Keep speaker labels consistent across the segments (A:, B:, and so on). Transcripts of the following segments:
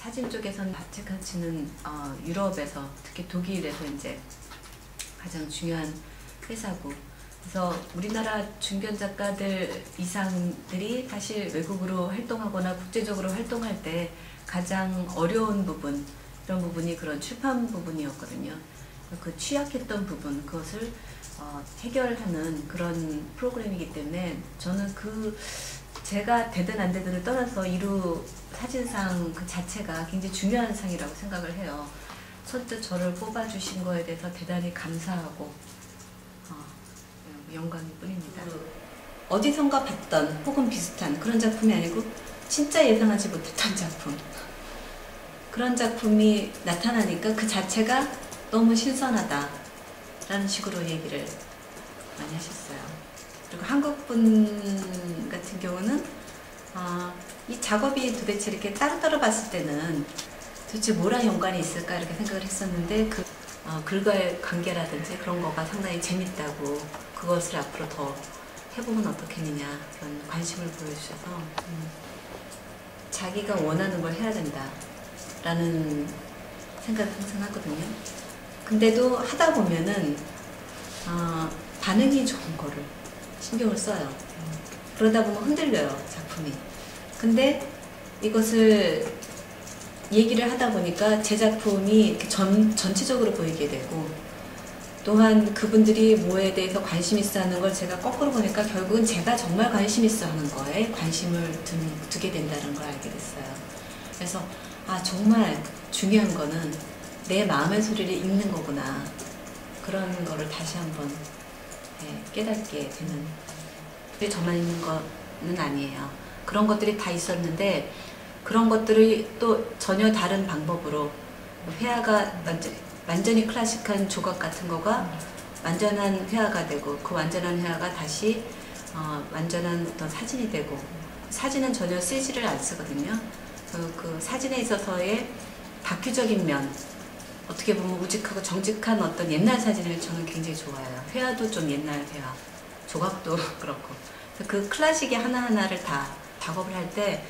A: 사진 쪽에서는 바티칸치는 어, 유럽에서 특히 독일에서 이제 가장 중요한 회사고 그래서 우리나라 중견 작가들 이상들이 사실 외국으로 활동하거나 국제적으로 활동할 때 가장 어려운 부분 이런 부분이 그런 출판 부분이었거든요. 그 취약했던 부분 그것을 어, 해결하는 그런 프로그램이기 때문에 저는 그 제가 되든 안 되든을 떠나서 이루 사진상 그 자체가 굉장히 중요한 상이라고 생각을 해요. 선뜻 저를 뽑아주신 거에 대해서 대단히 감사하고 어, 영광일 뿐입니다. 어디선가 봤던 혹은 비슷한 그런 작품이 아니고 진짜 예상하지 못했던 작품 그런 작품이 나타나니까 그 자체가 너무 신선하다 라는 식으로 얘기를 많이 하셨어요. 그리고 한국 분 같은 경우는 어, 이 작업이 도대체 이렇게 따로따로 봤을 때는 도대체 뭐랑 연관이 있을까 이렇게 생각을 했었는데 그 어, 글과의 관계라든지 그런 거가 상당히 재밌다고 그것을 앞으로 더 해보면 어떻겠느냐 그런 관심을 보여주셔서 음, 자기가 원하는 걸 해야 된다 라는 생각을 항상 하거든요. 근데도 하다 보면은 어, 반응이 좋은 거를 신경을 써요. 그러다 보면 흔들려요 작품이. 근데 이것을 얘기를 하다 보니까 제 작품이 전, 전체적으로 보이게 되고 또한 그분들이 뭐에 대해서 관심 있어 하는 걸 제가 거꾸로 보니까 결국은 제가 정말 관심 있어 하는 거에 관심을 두, 두게 된다는 걸 알게 됐어요. 그래서 아 정말 중요한 거는 내 마음의 소리를 읽는 거구나. 그런 거를 다시 한번 네, 깨닫게 되는 그게 저만 있는 거는 아니에요. 그런 것들이 다 있었는데 그런 것들이 또 전혀 다른 방법으로 회화가 완전, 완전히 클래식한 조각 같은 거가 완전한 회화가 되고 그 완전한 회화가 다시 어, 완전한 어떤 사진이 되고 사진은 전혀 CG를 안 쓰거든요. 그, 그 사진에 있어서의 다큐적인 면 어떻게 보면 우직하고 정직한 어떤 옛날 사진을 저는 굉장히 좋아해요. 회화도 좀 옛날 회화, 조각도 그렇고 그 클래식의 하나하나를 다 작업을 할 때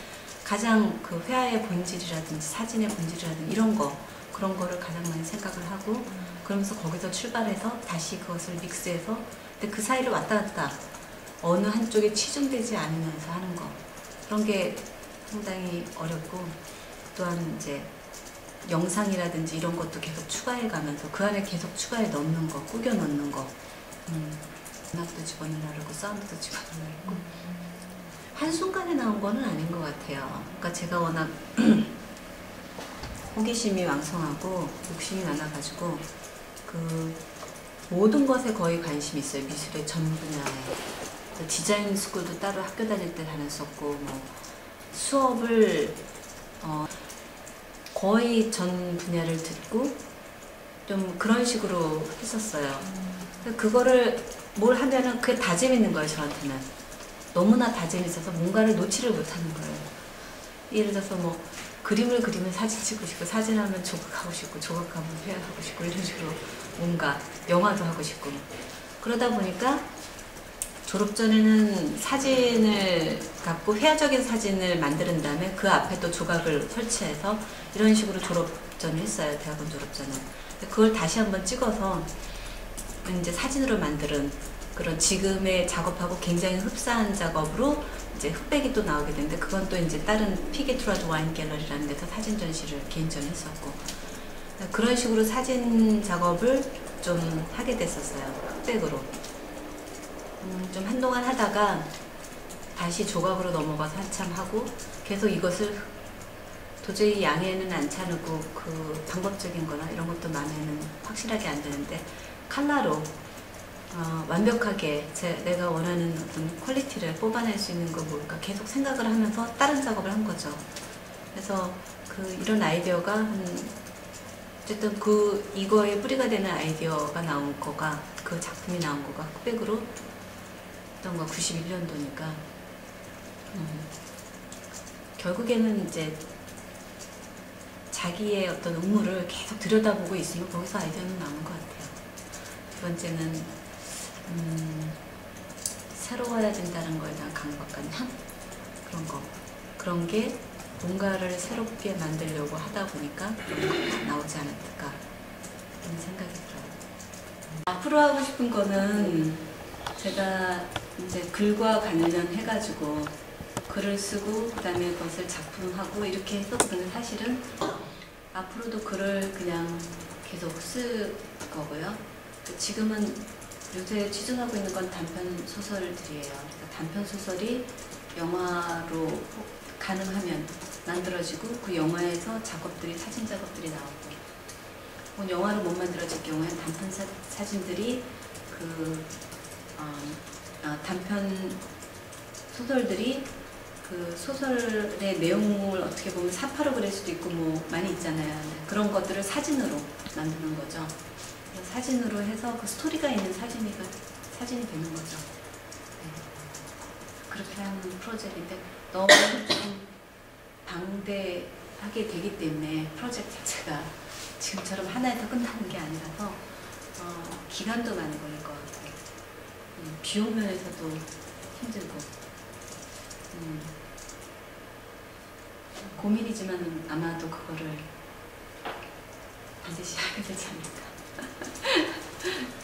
A: 가장 그 회화의 본질이라든지 사진의 본질이라든지 이런 거 그런 거를 가장 많이 생각을 하고 그러면서 거기서 출발해서 다시 그것을 믹스해서 근데 그 사이를 왔다 갔다 어느 한쪽에 치중되지 않으면서 하는 거 그런 게 상당히 어렵고 또한 이제 영상이라든지 이런 것도 계속 추가해 가면서 그 안에 계속 추가해 넣는 거 꾸겨 넣는 거 음, 음악도 집어넣으려고 사운드도 집어넣으려고 한순간에 나온 거는 아닌 것 같아요. 그러니까 제가 워낙 호기심이 왕성하고 욕심이 많아가지고 그 모든 것에 거의 관심이 있어요. 미술의 전 분야에. 디자인 스쿨도 따로 학교 다닐 때 다녔었고 뭐 수업을 어 거의 전 분야를 듣고 좀 그런 식으로 했었어요. 그거를 뭘 하면은 그게 다 재밌는 거예요, 저한테는. 너무나 다 재밌어서 뭔가를 놓지를 못하는 거예요. 예를 들어서 뭐 그림을 그리면 사진 찍고 싶고 사진하면 조각하고 싶고 조각하면 회화하고 싶고 이런 식으로 뭔가 영화도 하고 싶고 그러다 보니까 졸업 전에는 사진을 갖고 회화적인 사진을 만드는 다음에 그 앞에 또 조각을 설치해서 이런 식으로 졸업 전을 했어요. 대학원 졸업 전에. 그걸 다시 한번 찍어서 이제 사진으로 만드는 그런 지금의 작업하고 굉장히 흡사한 작업으로 이제 흑백이 또 나오게 되는데 그건 또 이제 다른 피게트라드 와인 갤러리라는 데서 사진 전시를 개인전 했었고 그런 식으로 사진 작업을 좀 하게 됐었어요 흑백으로 음, 좀 한동안 하다가 다시 조각으로 넘어가서 한참 하고 계속 이것을 도저히 양해는 안 차누고 그 방법적인 거나 이런 것도 마음에는 확실하게 안 되는데 칼라로 어, 완벽하게 제, 내가 원하는 어떤 퀄리티를 뽑아낼 수 있는 거 뭘까 계속 생각을 하면서 다른 작업을 한 거죠. 그래서 그 이런 아이디어가 한 어쨌든 그 이거에 뿌리가 되는 아이디어가 나온 거가 그 작품이 나온 거가 흑백으로 어떤 거 91년도니까. 음, 결국에는 이제 자기의 어떤 의무를 계속 들여다보고 있으면 거기서 아이디어는 나오는 것 같아요. 두 번째는 음, 새로워야 된다는 거에 대한 강박관념? 그런 거. 그런 게 뭔가를 새롭게 만들려고 하다 보니까 나오지 않았을까. 그런 생각이 들어요. 앞으로 하고 싶은 거는 제가 이제 글과 관련해가지고 글을 쓰고 그다음에 그것을 작품하고 이렇게 했었거든요. 사실은 앞으로도 글을 그냥 계속 쓸 거고요. 지금은 요새 취준하고 있는 건 단편 소설들이에요. 그러니까 단편 소설이 영화로 가능하면 만들어지고 그 영화에서 작업들이 사진 작업들이 나오고 뭐 영화로 못 만들어질 경우에는 단편 사, 사진들이 그 어, 아, 단편 소설들이 그 소설의 내용을 어떻게 보면 사파로 그릴 수도 있고 뭐 많이 있잖아요. 그런 것들을 사진으로 만드는 거죠. 사진으로 해서 그 스토리가 있는 사진이 사진이 되는 거죠. 네. 그렇게 하는 프로젝트인데 너무 좀 방대하게 되기 때문에 프로젝트 자체가 지금처럼 하나에서 끝나는 게 아니라서 어, 기간도 많이 걸릴 것 같고 음, 비용 면에서도 힘들고 음, 고민이지만 아마도 그거를 반드시 하게 되지 않을까